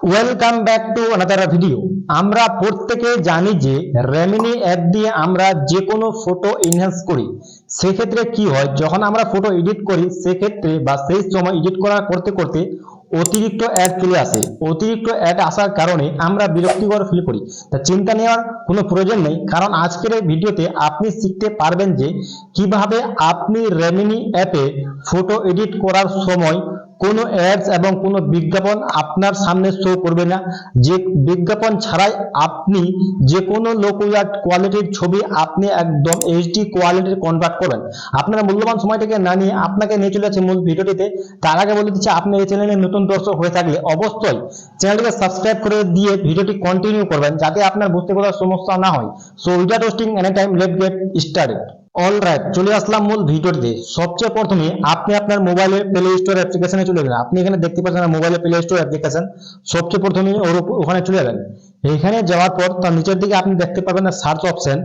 Welcome back to another video আমরা প্রত্যেকে জানি যে রেমিনি অ্যাপ দিয়ে আমরা যে কোনো ফটো এনহ্যান্স করি। সেক্ষেত্রে কি হয়? যখন আমরা ফটো এডিট করি, সেক্ষেত্রে বা সেই সময় এডিট করা করতে করতে অতিরিক্ত অ্যাড চলে আসে। অতিরিক্ত অ্যাড আসার কারণে আমরা বিরক্তিকর ফিল করি। তা চিন্তা নেওয়ার কোনো প্রয়োজন নেই, কারণ আজকের এই ভিডিওতে আপনি শিখতে পারবেন যে কীভাবে আপনি রেমিনি অ্যাপে ফটো এডিট করার সময় কোনো অ্যাডস এবং কোনো বিজ্ঞাপন আপনার সামনে শো করবে না। যে বিজ্ঞাপন ছাড়াই আপনি যে কোনো লোকুলার কোয়ালিটির ছবি আপনি একদম এইচডি কোয়ালিটির কনভার্ট করবেন। আপনার মূল্যবান সময়টাকে না নিয়ে আপনাকে নিয়ে চলে যাচ্ছে মূল ভিডিওটিতে। তার আগে বলে দিচ্ছি, আপনি এই চ্যানেলে নতুন দর্শক হয়ে থাকলে অবশ্যই চ্যানেলটিকে সাবস্ক্রাইব করে দিয়ে ভিডিওটি কন্টিনিউ করবেন, যাতে আপনার বুঝতে কোথাও সমস্যা না হয়। So without wasting any time let get started alright চলে আসলাম মূল ভিডিওতে সবচেয়ে প্রথমে আপনি আপনার মোবাইলের প্লে স্টোর অ্যাপ্লিকেশনে চলে যাবেন আপনি এখানে দেখতে পাচ্ছেন মোবাইলের প্লে স্টোর অ্যাপ্লিকেশন সবচেয়ে প্রথমে ওর ওখানে চলে যাবেন এখানে যাওয়ার পর তার নিচের দিকে আপনি দেখতে পাবেন না সার্চ অপশন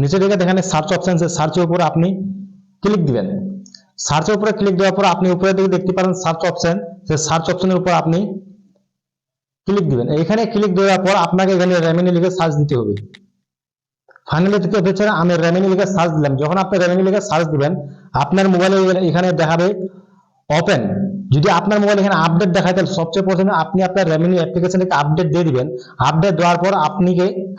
নিচের দিকে দেখেন সার্চ অপশন সার্চের উপর আপনি ক্লিক দিবেন। সার্চের উপরে ক্লিক দেওয়ার পর আপনি উপরের দিকে দেখতে পাবেন সার্চ অপশন সেই সার্চ অপশনের উপর আপনি ক্লিক দিবেন। এখানে ক্লিক দেওয়ার পর আপনাকে এখানে রেমিনি লিখে সার্চ দিতে হবে। ফাইনালি থেকে হচ্ছে আমি রেমিনি লিখে সার্চ দিলাম। যখন আপনি রেমিনি লিখে সার্চ দিবেন, আপনার মোবাইলে এখানে দেখাবে ওপেন যদি আপনার মোবাইল এখানে আপডেট দেখায়, তাহলে সবচেয়ে প্রথমে আপনি আপনার রেমিনি অ্যাপ্লিকেশনকে আপডেট দিয়ে দিবেন। আপডেট দেওয়ার পর আপনি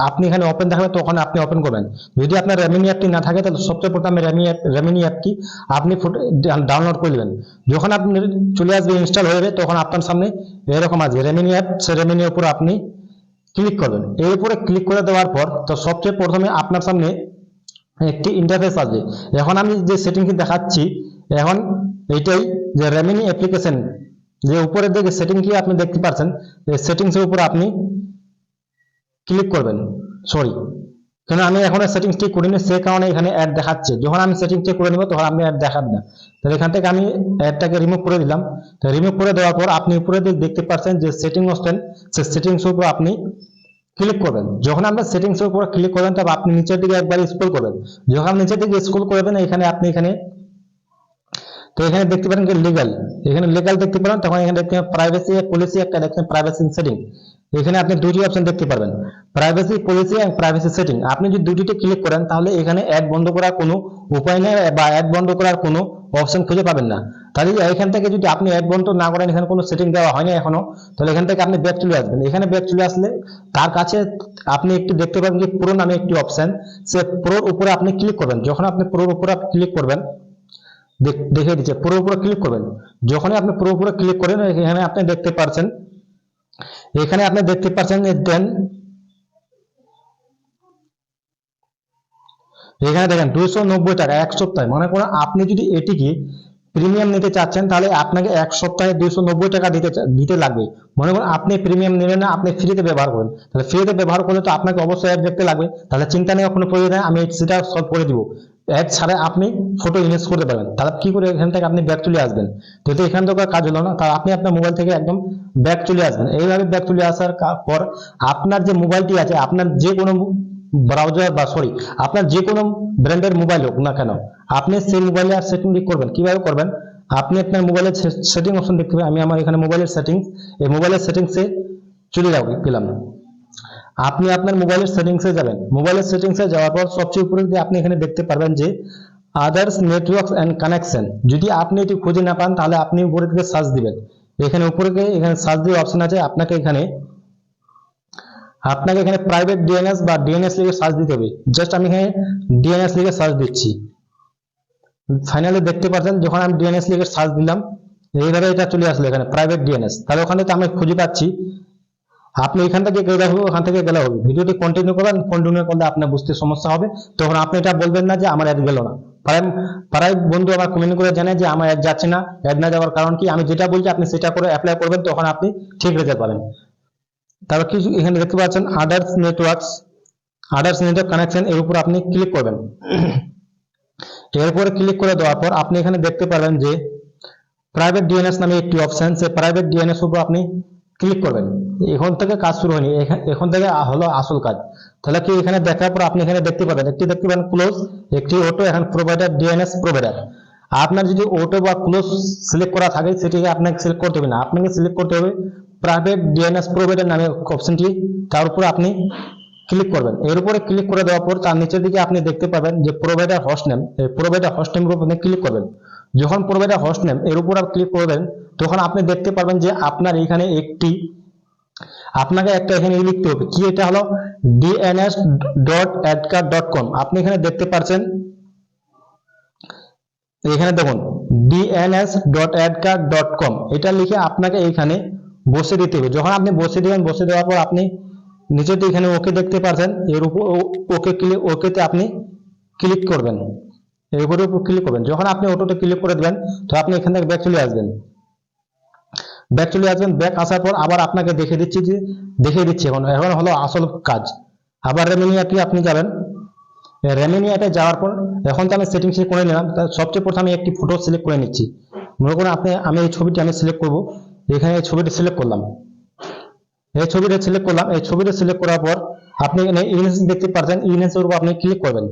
আপনি এখানে ওপেন দেখাবে তখন আপনি ওপেন করবেন। যদি আপনার রেমিনি অ্যাপটি না থাকে, তাহলে সবচেয়ে প্রথমে অ্যাপ রেমিনি অ্যাপটি আপনি ডাউনলোড করে নেবেন যখন আপনি চলে আসবে ইনস্টল হয়ে যাবে, তখন আপনার সামনে এরকম আসবে রেমিনি অ্যাপ সে রেমিনির উপর আপনি ক্লিক করবেন এর উপরে ক্লিক করে দেওয়ার পর তো সবচেয়ে প্রথমে আপনার সামনে একটি ইন্টারফেস আসবে। এখন আমি যে সেটিংটি দেখাচ্ছি, এখন এইটাই যে রেমিনি অ্যাপ্লিকেশন যে উপরের দিকে সেটিং কি আপনি দেখতে পাচ্ছেন এই সেটিংস এর উপর আপনি ক্লিক করবেন। সরি কারণ আমি এখন সেটিংসটি করিনি, সে কারণে এখানে অ্যাড দেখাচ্ছে। যখন আমি সেটিংসটি করে নিব, তখন আপনি অ্যাড দেখাবে না। তাহলে এখান থেকে আমি অ্যাডটাকে রিমুভ করে দিলাম। তো রিমুভ করে দেওয়ার পর আপনি উপরে দেখতে পাচ্ছেন যে সেটিং অপশন সেই সেটিংস উপর আপনি ক্লিক করবেন। যখন আপনি সেটিংসের উপর ক্লিক করবেন তবে আপনি নিচের দিকে একবার স্ক্রল করবেন। যখন নিচের দিকে স্ক্রল করবেন এখানে আপনি এখানে তো এখানে দেখতে পারেন যে লিগাল এখানে লিগাল দেখতে পারেন, তখন এখানে দেখতে প্রাইভেসি পলিসি একটা দেখছেন প্রাইভেসি সেটিং এখানে আপনি দুটি অপশন দেখতে পারবেন। প্রাইভেসি পলিসি এবং প্রাইভেসি সেটিং আপনি যদি দুটিতে ক্লিক করেন, তাহলে এখানে অ্যাড বন্ধ করার কোনো উপায় নেই বা অ্যাড বন্ধ করার কোনো অপশন খুঁজে পাবেন না। তাহলে এখান থেকে যদি আপনি অ্যাড বন্ধ না করেন, এখানে কোনো সেটিং দেওয়া হয়নি এখনও, তাহলে এখান থেকে আপনি ব্যাক চলে আসবেন। এখানে ব্যাক চলে আসলে তার কাছে আপনি একটু দেখতে পাবেন যে প্রো নামে একটি অপশন সে প্রোর উপরে আপনি ক্লিক করবেন। যখন আপনি প্রোর উপরে ক্লিক করবেন, দেখ- দিচ্ছে পুরো উপরে ক্লিক করবেন। যখনই আপনি পুরো উপরে ক্লিক করেন, এখানে আপনি দেখতে পাচ্ছেন এখানে আপনি দেখতে পাচ্ছেন যে দেন, এখানে দেখেন দুইশো নব্বই টাকা, এক সপ্তাহে। মনে করুন আপনি যদি এটিকে প্রিমিয়াম নিতে চাচ্ছেন, তাহলে আপনাকে এক সপ্তাহে দুইশো নব্বই টাকা দিতে দিতে লাগবে। মনে করুন আপনি প্রিমিয়াম নেবেন না, আপনি ফ্রিতে ব্যবহার করেন। তাহলে ফ্রিতে ব্যবহার করলে তো আপনাকে অবশ্যই অ্যাড দেখতে লাগবে। তাহলে চিন্তা নেওয়ার কোনো প্রয়োজন নেই, আমি সেটা সলভ করে দিব। অ্যাড ছাড়া আপনি ফটো ইমেজ করতে পারবেন। তাহলে কি করে এখান থেকে আপনি ব্যাক চলে আসবেন? যেহেতু এখান থেকে কাজ হলো না, তাহলে আপনি আপনার মোবাইল থেকে একদম ব্যাক চলে আসবেন। এইভাবে ব্যাক চলে আসার পর আপনার যে মোবাইলটি আছে, আপনার যে কোনো ব্রাউজার বা সরি আপনার যে কোনো ব্র্যান্ডের মোবাইল হোক না কেন, আপনি সেই মোবাইলে আর সেটিং করবেন। কীভাবে করবেন? আপনি আপনার মোবাইলের সেটিং অপশন দেখতে পাবেন। আমি আমার এখানে মোবাইলের সেটিংস এই মোবাইলের সেটিংসে চলে যাব পেলাম আপনি আপনার মোবাইলের সেটিংসে যাবেন। মোবাইলের সেটিংসে যাওয়ার পর সবচেয়ে উপরে দিয়ে আপনি এখানে দেখতে পারবেন যে আদার্স নেটওয়ার্কস এন্ড কানেকশন যদি আপনি এটি খুঁজে না পান, তাহলে আপনি উপরে দিকে সার্চ দিবেন। এখানে উপরে গিয়ে এখানে সার্চ দিয়ে অপশন আছে, আপনাকে এখানে আপনাকে এখানে প্রাইভেট ডিএনএস বা ডিএনএস লিখে সার্চ দিতে হবে। জাস্ট আমি এখানে ডিএনএস লিখে সার্চ দিচ্ছি। ফাইনালি দেখতে পাচ্ছেন যখন আমি ডিএনএস লিখে সার্চ দিলাম, এইভাবে এটা চলে আসলো এখানে প্রাইভেট ডিএনএস তাহলে ওখানে তো আমি খুঁজে পাচ্ছি। আপনি এখান থেকে গেলে হবে, ওখান থেকে গেলে হবে। ভিডিওটি কন্টিনিউ করবেন কন্টিনিউ করলে আপনার বুঝতে সমস্যা হবে। তখন আপনি এটা বলবেন না যে আমার অ্যাড গেল না। প্রায় বন্ধু আমার কমেন্ট করে জানে যে আমার অ্যাড যাচ্ছে না। অ্যাড না যাওয়ার কারণ কি? আমি যেটা বলছি, আপনি সেটা করে অ্যাপ্লাই করবেন, তখন আপনি ঠিক রেজাল্ট পাবেন। তারপর কিছু এখানে দেখতে পাচ্ছেন others networks others network connection এর উপর আপনি ক্লিক করবেন। এরপরে ক্লিক করে দেওয়ার পর আপনি এখানে দেখতে পারবেন যে প্রাইভেট ডিএনএস নামে একটি অপশন সে প্রাইভেট ডিএনএস উপর আপনি ক্লিক করবেন। এখন থেকে কাজ শুরু হয়নি। এখন থেকে হলো আসল কাজ। তাহলে কি এখানে দেখার পর আপনি এখানে দেখতে পাবেন। একটি দেখতে পাবেন ক্লোজ একটি অটো এখন প্রোভাইডার ডিএনএস প্রোভাইডার আপনার যদি অটো বা ক্লোজ সিলেক্ট করা থাকে, সেটিকে আপনাকে সিলেক্ট করতে হবে না। আপনাকে সিলেক্ট করতে হবে প্রাইভেট ডিএনএস প্রোভাইডার নামে অপশনটি তার উপর আপনি ক্লিক করবেন। এর উপরে ক্লিক করে দেওয়ার পর তার নিচের দিকে আপনি দেখতে পাবেন যে প্রোভাইডার হোস্ট নেম এই প্রোভাইডার হোস্ট নেমের উপর আপনি ক্লিক করবেন। যখন প্রোভাইডার হোস্ট নেম এর উপর আপনি ক্লিক করবেন তখন আপনি দেখতে পারবেন যে আপনার এখানে একটি, আপনাকে একটা এখানে লিখতে হবে। কি এটা হলো? DNS dot AdGuard dot com আপনি এখানে দেখতে পাচ্ছেন এখানে দেখুন DNS dot AdGuard dot com এটা লিখে আপনাকে এখানে বসে দিতে হবে। যখন আপনি বসে দিবেন, বসে দেওয়ার পর আপনি নিচেতে এখানে ওকে দেখতে পাচ্ছেন এর উপর ওকে ক্লিক ওকেতে আপনি ক্লিক করবেন। এর উপরে ক্লিক করবেন। যখন আপনি অটোতে ক্লিক করে দেবেন, তো আপনি এখান থেকে ব্যাক চলে আসবেন। ব্যাক চলে আসবেন ব্যাক আসার পর আবার আপনাকে দেখে দিচ্ছি যে, দেখিয়ে দিচ্ছি এখন। এখন হলো আসল কাজ। আবার রেমিনিয়াটি আপনি যাবেন। রেমিনিয়াতে যাওয়ার পর, এখন তো আমি সেটিংস করে নিলাম। সবচেয়ে প্রথমে একটি ফটো সিলেক্ট করে নিচ্ছি। মনে করুন আপনি, আমি এই ছবিটি আমি সিলেক্ট করব। এখানে এই ছবিটি সিলেক্ট করলাম। এই ছবিটা সিলেক্ট করলাম। এই ছবিটা সিলেক্ট করার পর আপনি এখানে ইমেজ দেখতে পাচ্ছেন ইমেজের উপর আপনি ক্লিক করবেন।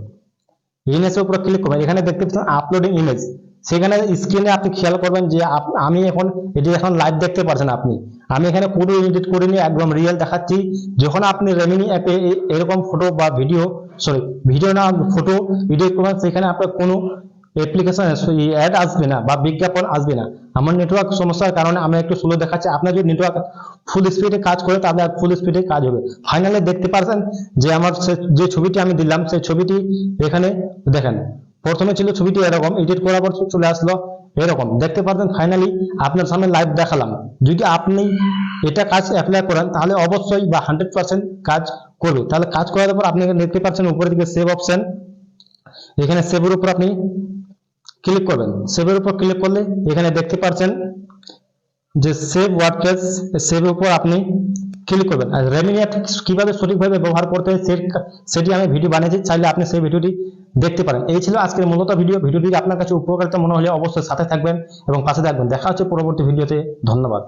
ইমেজের উপর ক্লিক করবেন। এখানে দেখতে পাচ্ছেন আপলোডিং ইমেজ সেখানে স্ক্রিনে আপনি খেয়াল করবেন যে আমি এখন এটি এখন লাইভ দেখতে পাচ্ছেন আপনি। আমি এখানে পুরো এডিট করে নিয়ে একদম রিয়েল দেখাচ্ছি। যখন আপনি রেমিনি অ্যাপে এরকম ফটো বা ভিডিও সরি ভিডিও না ফটো এডিট করবেন, সেখানে আপনার কোনো অ্যাপ্লিকেশন অ্যাড আসবে না বা বিজ্ঞাপন আসবে না। আমার নেটওয়ার্ক সমস্যার কারণে আমি একটু স্লো দেখাচ্ছি। আপনার যদি নেটওয়ার্ক ফুল স্পিডে কাজ করে, তাহলে ফুল স্পিডে কাজ হবে। ফাইনালি দেখতে পারছেন যে আমার যে ছবিটি আমি দিলাম, সেই ছবিটি এখানে দেখেন। প্রথমে ছিল ছবিটি এরকম এডিট করার পর চলে আসলো এরকম। দেখতে পারতেন ফাইনালি আপনার সামনে লাইভ দেখালাম। যদি আপনি এটা কাজ অ্যাপ্লাই করেন, তাহলে অবশ্যই বা হান্ড্রেড পার্সেন্ট কাজ করবে। তাহলে কাজ করার পর আপনি দেখতে পাচ্ছেন উপরের দিকে সেভ অপশন এখানে সেভের উপর আপনি ক্লিক করবেন। সেভের উপর ক্লিক করলে এখানে দেখতে পাচ্ছেন যে সেভ ওয়ার্ডপ্রেস সেভের উপর আপনি ক্লিক করবেন। আর রেমিনি রেমিনিয়া কীভাবে সঠিকভাবে ব্যবহার করতে হয় সেটি আমি ভিডিও বানিয়েছি, চাইলে আপনি সেই ভিডিওটি দেখতে পারেন। এই ছিল আজকের মূলত ভিডিও ভিডিওটি আপনার কাছে উপকারিতা মনে হলে অবশ্যই সাথে থাকবেন এবং পাশে থাকবেন। দেখা হচ্ছে পরবর্তী ভিডিওতে ধন্যবাদ।